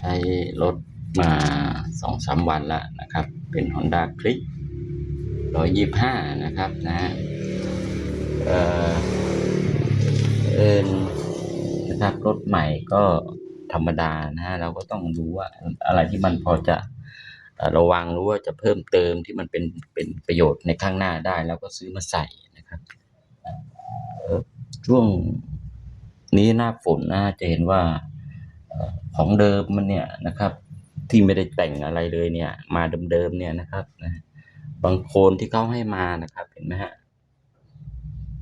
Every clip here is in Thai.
ใช้รถมาสองสามวันแล้วนะครับ เป็น Honda Click 125 นะครับนะฮะเอ่อเอินนะครับรถใหม่ก็ธรรมดานะฮะเราก็ต้องดูว่าอะไรที่มันพอจะระวังรือว่าจะเพิ่มเติมที่มันเป็นเป็นประโยชน์ในข้างหน้าได้แล้วก็ซื้อมาใส่นะครับช่วงนี้หน้าฝนนะจะเห็นว่า ของเดิมมันเนี่ยนะครับ ที่ไม่ได้แต่งอะไรเลยเนี่ย มาเดิมๆเนี่ยนะครับนะบางโคนที่เขาให้มานะครับ เห็นไหมฮะ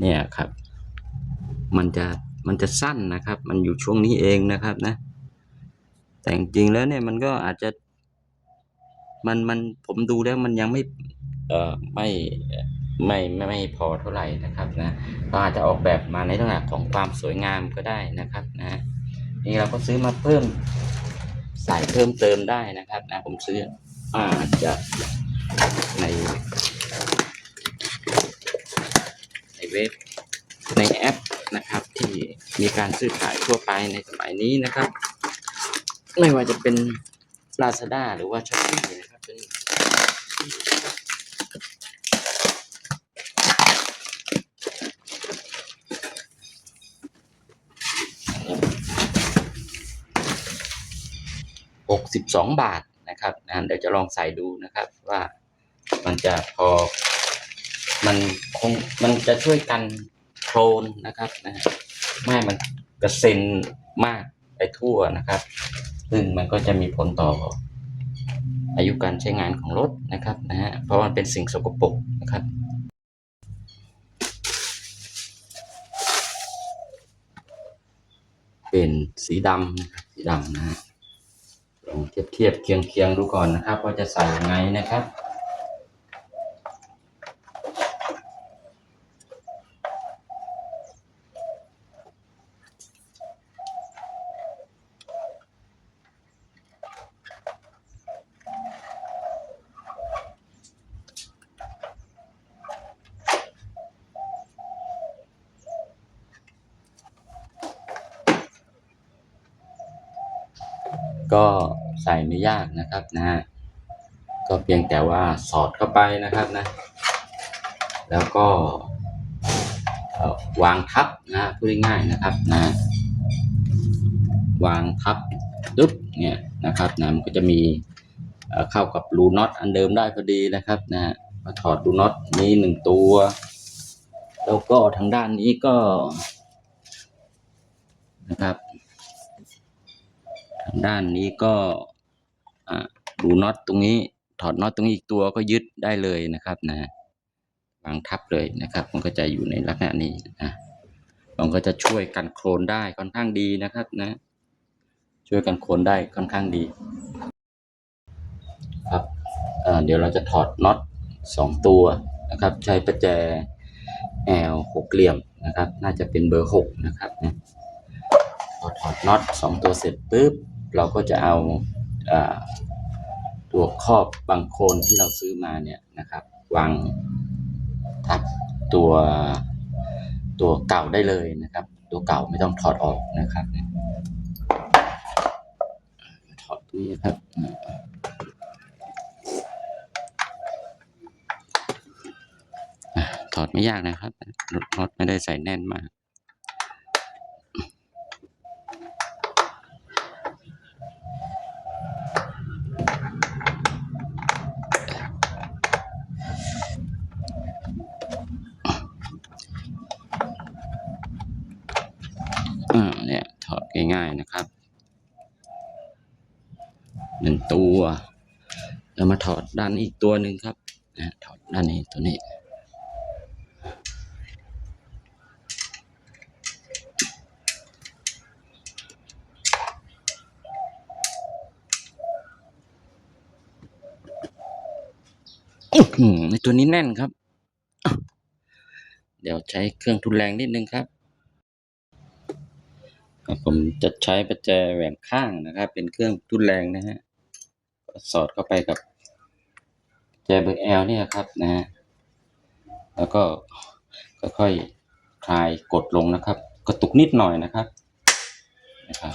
เนี่ยครับ มันจะมันจะสั้นนะครับ มันอยู่ช่วงนี้เองนะครับนะ แต่จริงๆแล้วเนี่ยมันก็อาจจะ มันมันผมดูแล้วมันยังไม่ เอ่อไม่ไม่ไม่ไม่พอเท่าไหร่นะครับนะก็อาจจะออกแบบมาในลักษณะของความสวยงามก็ได้นะครับนะ นี่เราก็ซื้อมาเพิ่มใส่เพิ่มเติมได้นะครับนะผมซื้ออาจจะในในเว็บในแอปนะครับ ที่มีการซื้อขายทั่วไปในสมัยนี้นะครับ ไม่ว่าจะเป็น Lazada หรือว่า Shopee นะครับเป็น บสองบาทนะครับนะเดี๋ยวจะลองใส่ดูนะครับว่ามันจะพอมันคงมันจะช่วยกันโคลนนะครับนะไม่มันกระเซ็นมากไปทั่วนะครับ ซึ่งมันก็จะมีผลต่ออายุการใช้งานของรถนะครับนะฮะเพราะมันเป็นสิ่งสกปรกนะครับเป็นสีดำนะครับสีดำนะฮะ ลองเทียบเทียบเคียงเคียงดูก่อนนะครับว่าจะใส่ยังไงนะครับ ก็ใส่ไม่ยากนะครับนะฮะก็เพียงแต่ว่าสอดเข้าไปนะครับนะ แล้วก็วางทับนะฮะพูดง่ายๆนะครับนะ วางทับปึ๊บเนี่ยนะครับนะมันก็จะมีเข้ากับรูน็อตอันเดิมได้พอดีนะครับนะมาถอดรูน็อตนี้หนึ่งตัว แล้วก็ทางด้านนี้ก็นะครับ ด้านนี้ก็ดูน็อตตรงนี้ถอดน็อตตรงนี้อีกตัวก็ยึดได้เลยนะครับนะวางทับเลยนะครับ มันก็จะอยู่ในลักษณะนี้นะมันก็จะช่วยกันโคลนได้ค่อนข้างดีนะครับนะ ช่วยกันโคลนได้ค่อนข้างดี ครับเอ่อเดี๋ยวเราจะถอดน็อตสองตัวนะครับ ใช้ประแจแอลหกเหลี่ยมนะครับ น่าจะเป็นเบอร์หกนะครับนะพอถอดน็อตสองตัวเสร็จปุ๊บ เราก็จะเอาอาตัวครอบบางโคนที่เราซื้อมาเนี่ยนะครับวางทับตัวตัวเก่าได้เลยนะครับ ตัวเก่าไม่ต้องถอดออกนะครับถอดตรงนี้ครับถอดไม่ยากนะครับน็อตไม่ได้ใส่แน่นมาก เนี่ยถอดง่ายๆนะครับหนึ่งตัวแล้วมาถอดด้านอีกตัวหนึ่งครับนะถอดด้านนี้ตัวนี้อื้อหือในตัวนี้แน่นครับ เดี๋ยวใช้เครื่องทุนแรงนิดนึงครับ ผมจะใช้ประแจแหวนข้างนะครับ เป็นเครื่องทุนแรงนะฮะสอดเข้าไปกับแจเบอร์แอลเนี่ยครับนะฮะแล้วก็ค่อยๆคลายกดลงนะครับ กระตุกนิดหน่อยนะครับนะครับ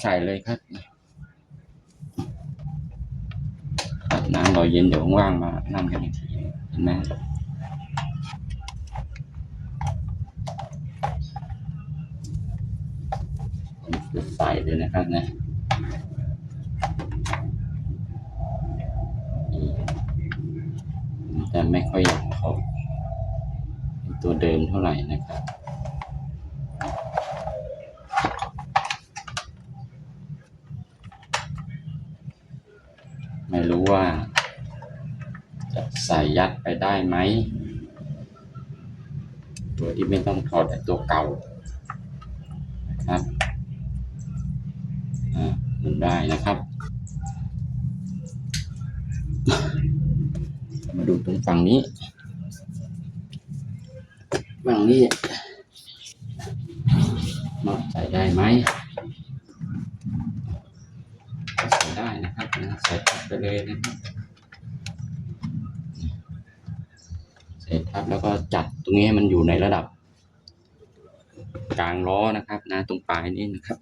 ใส่เลยครับน้ำรอเย็นเดี๋ยวว่างมานั่งกันอีกทีเห็นไหมใส่เลยนะครับนะมันจะไม่ค่อยอยากเข้าตัวเดิมเท่าไหร่นะครับ รู้ว่า จะใส่ยัดไปได้ไหม ตัวที่ไม่ต้องถอดแต่ตัวเก่านะครับอ่าหมุนได้นะครับ มาดูตรงฝั่งนี้ ฝั่งนี้น็อตใส่ได้ไหม ก็ใส่ได้นะครับนะ ใส่ทับไปเลยนะครับ ใส่ทับแล้วก็จัดตรงนี้ให้มันอยู่ในระดับ กลางล้อนะครับนะตรงปลายนี้นะครับ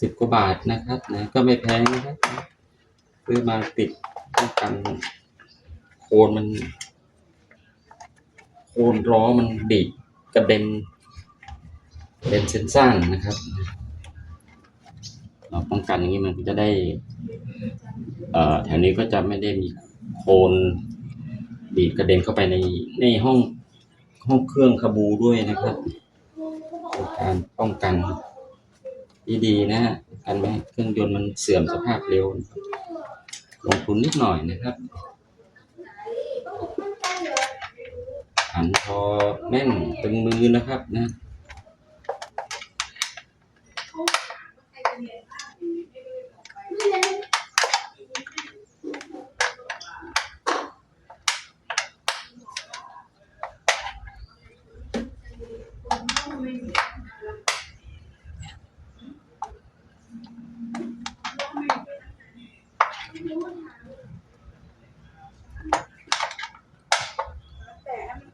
สิบกว่าบาทนะครับนะก็ไม่แพงนะครับซื้อมาติดป้องกันโคนมัน โคนล้อมันดีดกระเด็นกระเด็นเส้นสั้นนะครับเราป้องกันอย่างนี้มันจะได้แถวนี้ก็จะไม่ได้มีโคนดีดกระเด็นเข้าไปในในห้องห้องเครื่องคาบูด้วยนะครับเป็นการป้องกัน ดีๆนะฮะกันไม่ให้เครื่องยนต์มันเสื่อมสภาพเร็วนะครับลงทุนนิดหน่อยนะครับหันพอแน่นตึงมือนะครับนะ เต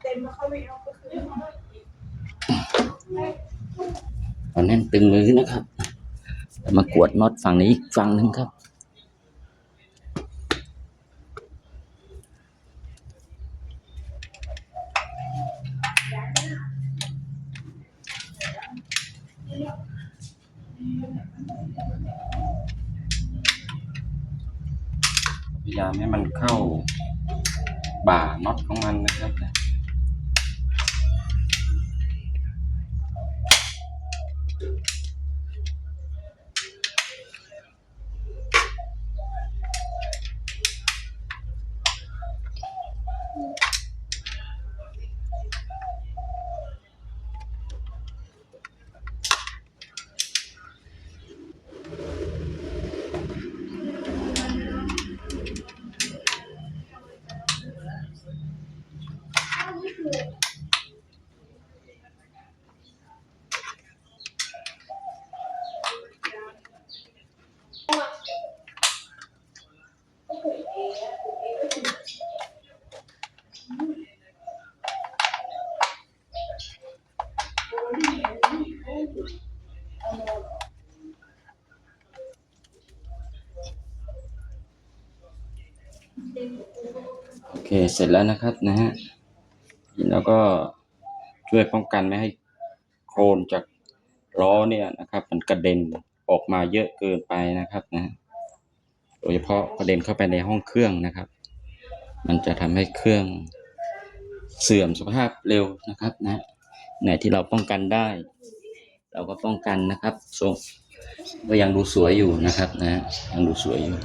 ็มแล้วเขาไม่เอาแน่นตึงมือนะครับ มากวดน็อตฝั่งนี้อีกฝั่งหนึ่งครับ ยายามให้มันเข้าบ่าน็อตของมันนะครับ โอเค เสร็จแล้วนะครับนะฮะแล้วก็ช่วยป้องกันไม่ให้โครนจากล้อเนี่ยนะครับ มันกระเด็นออกมาเยอะเกินไปนะครับนะโดยเฉพาะกระเด็นเข้าไปในห้องเครื่องนะครับ มันจะทำให้เครื่องเสื่อมสภาพเร็วนะครับนะไหนที่เราป้องกันได้ เราก็ป้องกันนะครับทรงก็ยังดูสวยอยู่นะครับนะยังดูสวยอยู่